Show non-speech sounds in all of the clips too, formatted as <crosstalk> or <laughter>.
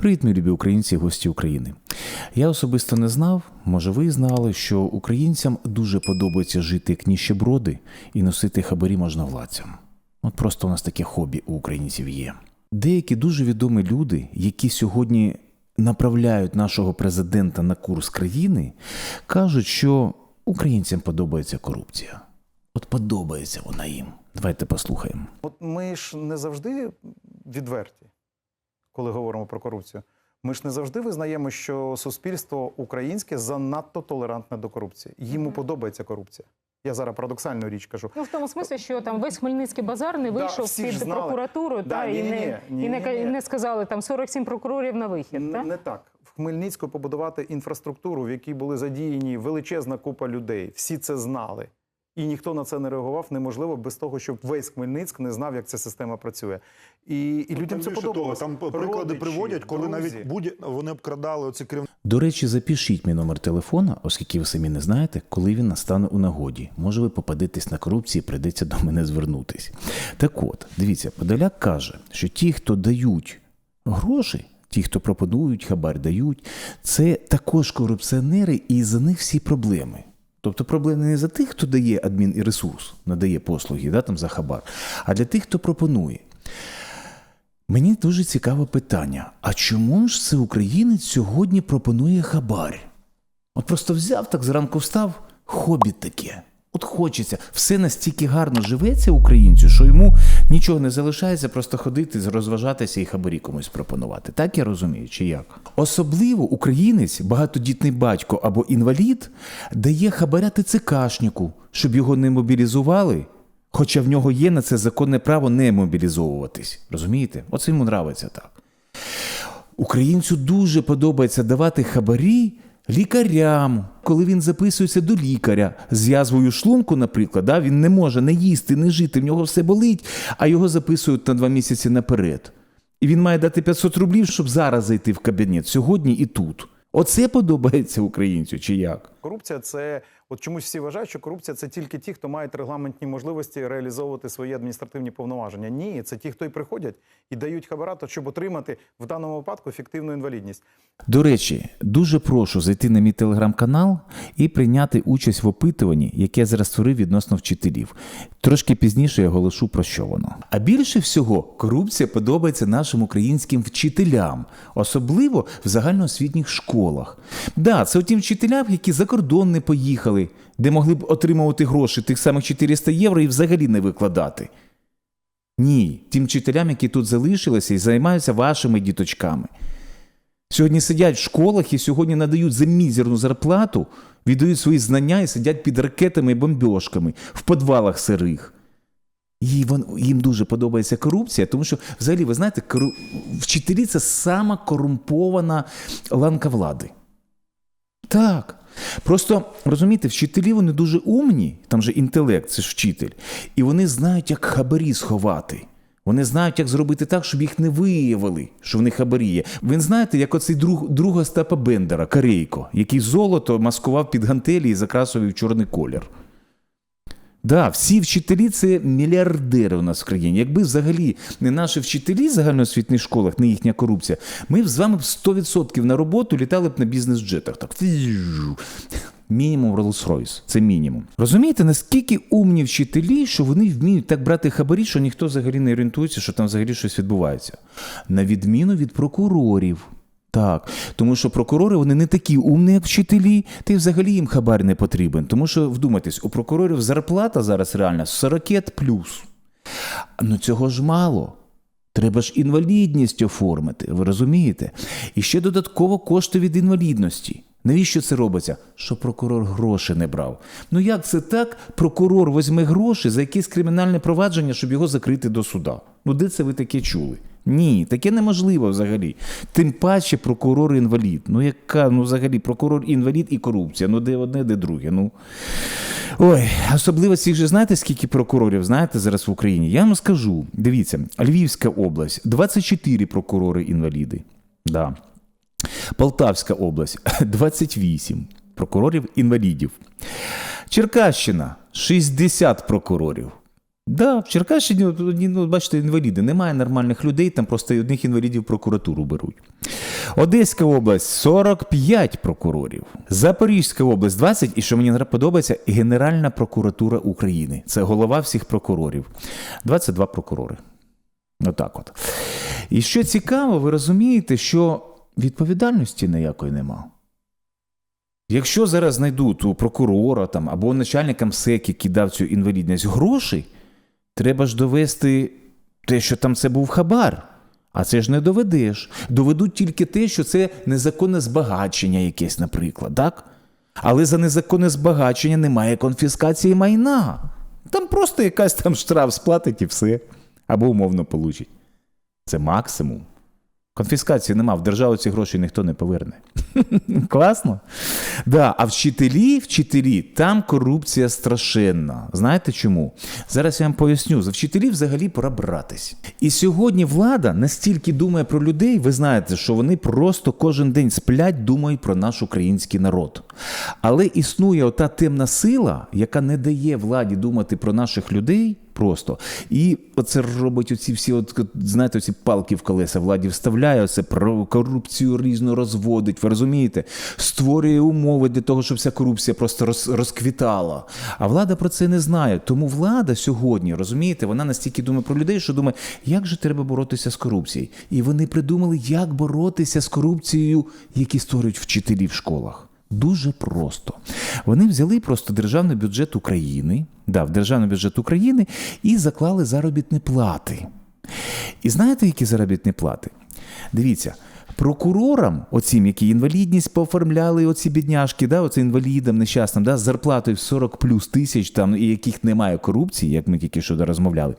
Привіт, мої любі українці гості України. Я особисто не знав, може ви знали, що українцям дуже подобається жити як ніщеброди і носити хабарі можновладцям. От просто у нас таке хобі у українців є. Деякі дуже відомі люди, які сьогодні направляють нашого президента на курс країни, кажуть, що українцям подобається корупція. От подобається вона їм. Давайте послухаємо. От ми ж не завжди відверті, коли говоримо про корупцію. Ми ж не завжди визнаємо, що суспільство українське занадто толерантне до корупції. Йому подобається корупція. Я зараз парадоксальну річ кажу. Ну, в тому смислі, що там весь Хмельницький базар не вийшов ж під знали. прокуратуру Да, та, і, ні-ні-ні, не, і, не, не сказали там 47 прокурорів на вихід. Н- так? Не так. В Хмельницьку побудувати інфраструктуру, в якій були задіяні величезна купа людей. Всі це знали. І ніхто на це не реагував неможливо без того, щоб весь Хмельницьк не знав, як ця система працює. І, і людям Там це подобалось. того, там приклади Родичі, приводять, коли друзі. навіть будь вони обкрадали оці керівники. До речі, запишіть мій номер телефона, оскільки ви самі не знаєте, коли він настане у нагоді. Може, ви попадетесь на корупції, прийдеться до мене звернутись. Так от, дивіться, Подоляк каже, що ті, хто дають гроші, ті, хто пропонують, хабар дають, це також корупціонери, і за них всі проблеми. Тобто проблема не за тих, хто дає адмін і ресурс, надає послуги да, там, за хабар, а для тих, хто пропонує. Мені дуже цікаве питання: а чому ж це українець сьогодні пропонує хабар? От просто взяв так зранку встав, хобі таке. От хочеться, все настільки гарно живеться українцю, що йому нічого не залишається, просто ходити, розважатися і хабарі комусь пропонувати. Так я розумію, чи як? Особливо українець, багатодітний батько або інвалід, дає хабаря ТЦКшнику, щоб його не мобілізували, хоча в нього є на це законне право не мобілізовуватись. Розумієте? Оце йому нравиться так. Українцю дуже подобається давати хабарі лікарям. Коли він записується до лікаря з язвою шлунку, наприклад, да, він не може не їсти, не жити, в нього все болить, а його записують на два місяці наперед. І він має дати 500 рублів, щоб зараз зайти в кабінет сьогодні і тут. Оце подобається українцю, чи як? Корупція це от чомусь всі вважають, що корупція це тільки ті, хто мають регламентні можливості реалізовувати свої адміністративні повноваження. Ні, це ті, хто і приходять і дають хабарато, щоб отримати в даному випадку ефективну інвалідність. До речі, дуже прошу зайти на мій телеграм-канал і прийняти участь в опитуванні, яке зараз створив відносно вчителів. Трошки пізніше я оголошу про що воно. А більше всього, корупція подобається нашим українським вчителям, особливо в загальноосвітніх школах. Да, це тим вчителям, які за кордон не поїхали, де могли б отримувати гроші тих самих 400 євро і взагалі не викладати. Ні, тим вчителям, які тут залишилися і займаються вашими діточками. Сьогодні сидять в школах і сьогодні надають за мізерну зарплату, віддають свої знання і сидять під ракетами і бомбьошками в підвалах сирих. І їм дуже подобається корупція, тому що, взагалі, ви знаєте, кору... вчителі це сама корумпована ланка влади. Так. Просто розумієте, вчителі вони дуже умні, там же інтелект, це ж вчитель, і вони знають, як хабарі сховати. Вони знають, як зробити так, щоб їх не виявили, що в них хабарі є. Ви знаєте, як оцей друг, друг Остапа Бендера, Карейко, який золото маскував під гантелі і закрасував в чорний колір. Да, всі вчителі це мільярдери у нас в країні. Якби взагалі не наші вчителі в загальноосвітніх школах, не їхня корупція, ми б з вами б 100% на роботу літали б на бізнес-джетах. Так. Мінімум Rolls-Royce. Це мінімум. Розумієте, наскільки умні вчителі, що вони вміють так брати хабарі, що ніхто взагалі не орієнтується, що там взагалі щось відбувається. На відміну від прокурорів. Так, тому що прокурори вони не такі умні, як вчителі, й взагалі їм хабар не потрібен. Тому що, вдумайтесь, у прокурорів зарплата зараз реальна 40 плюс. Ну цього ж мало. Треба ж інвалідність оформити, ви розумієте? І ще додатково кошти від інвалідності. Навіщо це робиться? Щоб прокурор гроші не брав. Ну як це так? Прокурор візьме гроші за якесь кримінальне провадження, щоб його закрити до суда. Ну де це ви таке чули? Ні, таке неможливо взагалі. Тим паче прокурор інвалід. Ну яка, ну взагалі, прокурор інвалід і корупція. Ну де одне, де друге. Ну. Ой, особливо цих же знаєте, скільки прокурорів знаєте зараз в Україні? Я вам скажу. Дивіться, Львівська область, 24 прокурори інваліди. Да. Полтавська область <clears throat> 28 прокурорів інвалідів. Черкащина 60 прокурорів. Да, в Черкащині, ну, бачите, інваліди. Немає нормальних людей, там просто одних інвалідів прокуратуру беруть. Одеська область 45 прокурорів. Запорізька область 20, і що мені подобається, Генеральна прокуратура України. Це голова всіх прокурорів. 22 прокурори. Отак от. І що цікаво, ви розумієте, що відповідальності ніякої нема. Якщо зараз знайдуть у прокурора там, або начальника МСЕК, який дав цю інвалідність грошей, треба ж довести те, що там це був хабар. А це ж не доведеш. Доведуть тільки те, що це незаконне збагачення якесь, наприклад, так? Але за незаконне збагачення немає конфіскації майна. Там просто якась там штраф сплатить і все. Або умовно получить. Це максимум. Конфіскації нема, в державу ці гроші ніхто не поверне. <laughs> Класно? Да, а вчителі, вчителі, там корупція страшенна. Знаєте чому? Зараз я вам поясню. За вчителів взагалі пора братись. І сьогодні влада настільки думає про людей, ви знаєте, що вони просто кожен день сплять, думають про наш український народ. Але існує ота темна сила, яка не дає владі думати про наших людей. Просто і оце робить оці всі, от знаєте, оці палки в колеса владі вставляє, оце про корупцію різно розводить. Ви розумієте? Створює умови для того, щоб вся корупція просто роз, розквітала. А влада про це не знає. Тому влада сьогодні, розумієте, вона настільки думає про людей, що думає, як же треба боротися з корупцією. І вони придумали, як боротися з корупцією, які створюють вчителі в школах. Дуже просто. Вони взяли просто державний бюджет України, да, в державний бюджет України і заклали заробітні плати. І знаєте, які заробітні плати? Дивіться, прокурорам, оцім, які інвалідність пооформляли, оці бідняшки, да, оце інвалідам нещасним, да, з зарплатою в 40 плюс тисяч, там, і яких немає корупції, як ми тільки що розмовляли,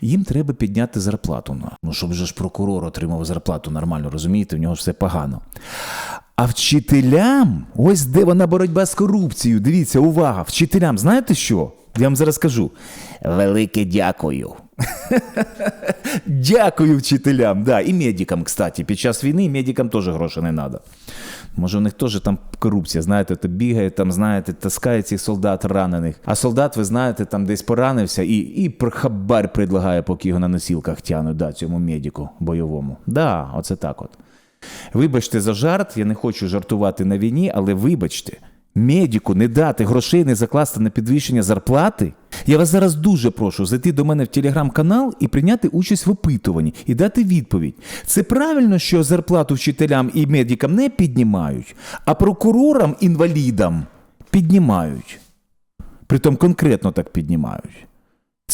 їм треба підняти зарплату. Ну, щоб же ж прокурор отримав зарплату нормально, розумієте, в нього ж все погано. А вчителям, ось де вона боротьба з корупцією. Дивіться, увага! Вчителям, знаєте що? Я вам зараз скажу. Велике дякую. <laughs> Дякую вчителям. Да, і медикам, кстати. Під час війни медикам теж грошей не треба. Може, у них теж там корупція, знаєте, то бігає, там, знаєте, таскає цих солдат ранених. А солдат, ви знаєте, там десь поранився і, і хабар предлагає, поки його на носілках тянуть, да, цьому медику бойовому. Да, оце так от. Вибачте за жарт, я не хочу жартувати на війні, але вибачте, медику не дати грошей, не закласти на підвищення зарплати. Я вас зараз дуже прошу зайти до мене в телеграм-канал і прийняти участь в опитуванні і дати відповідь. Це правильно, що зарплату вчителям і медикам не піднімають, а прокурорам інвалідам піднімають. Притом конкретно так піднімають.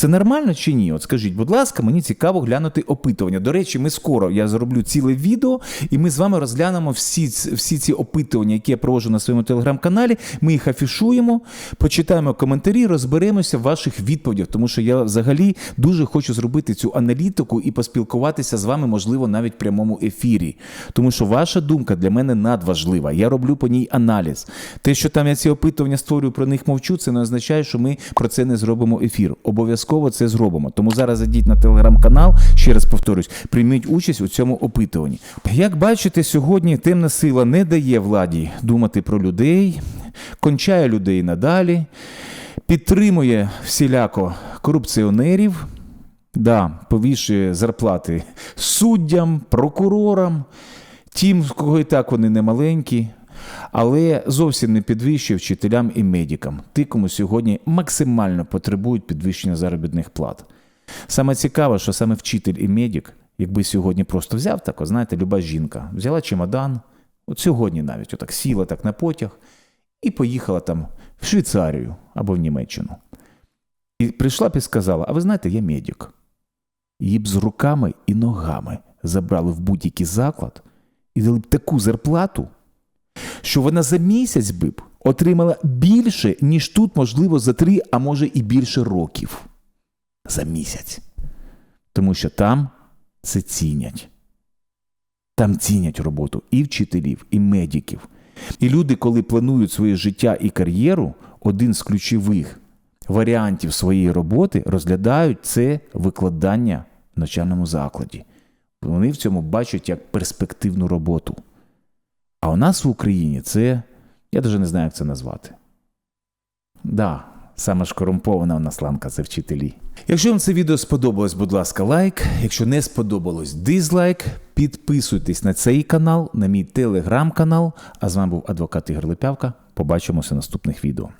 Це нормально чи ні? От скажіть, будь ласка, мені цікаво глянути опитування. До речі, ми скоро я зроблю ціле відео, і ми з вами розглянемо всі, всі ці опитування, які я проводжу на своєму телеграм-каналі. Ми їх афішуємо, почитаємо коментарі, розберемося в ваших відповідях, тому що я взагалі дуже хочу зробити цю аналітику і поспілкуватися з вами, можливо, навіть в прямому ефірі. Тому що ваша думка для мене надважлива. Я роблю по ній аналіз. Те, що там я ці опитування створюю, про них мовчу, це не означає, що ми про це не зробимо ефір. Обов'язково це зробимо. Тому зараз зайдіть на телеграм-канал, ще раз повторюсь, прийміть участь у цьому опитуванні. Як бачите, сьогодні темна сила не дає владі думати про людей, кончає людей надалі, підтримує всіляко корупціонерів. Да, повішує зарплати суддям, прокурорам, тим, кого і так вони не маленькі, але зовсім не підвищує вчителям і медикам, ті, кому сьогодні максимально потребують підвищення заробітних плат. Саме цікаве, що саме вчитель і медик, якби сьогодні просто взяв так, знаєте, люба жінка, взяла чемодан, от сьогодні навіть отак сіла так на потяг і поїхала там в Швейцарію або в Німеччину. І прийшла б і сказала: А ви знаєте, я медик. Її б з руками і ногами забрали в будь-який заклад і дали б таку зарплату, що вона за місяць би б отримала більше, ніж тут, можливо, за три, а може і більше років. За місяць. Тому що там це цінять. Там цінять роботу і вчителів, і медиків. І люди, коли планують своє життя і кар'єру, один з ключових варіантів своєї роботи розглядають це викладання в навчальному закладі. Вони в цьому бачать як перспективну роботу. А у нас в Україні це, я даже не знаю, як це назвати. Да, Саме ж корумпована у нас ланка це вчителі. Якщо вам це відео сподобалось, будь ласка, лайк. Якщо не сподобалось, дизлайк. Підписуйтесь на цей канал, на мій телеграм-канал. А з вами був адвокат Ігор Липявка. Побачимося в наступних відео.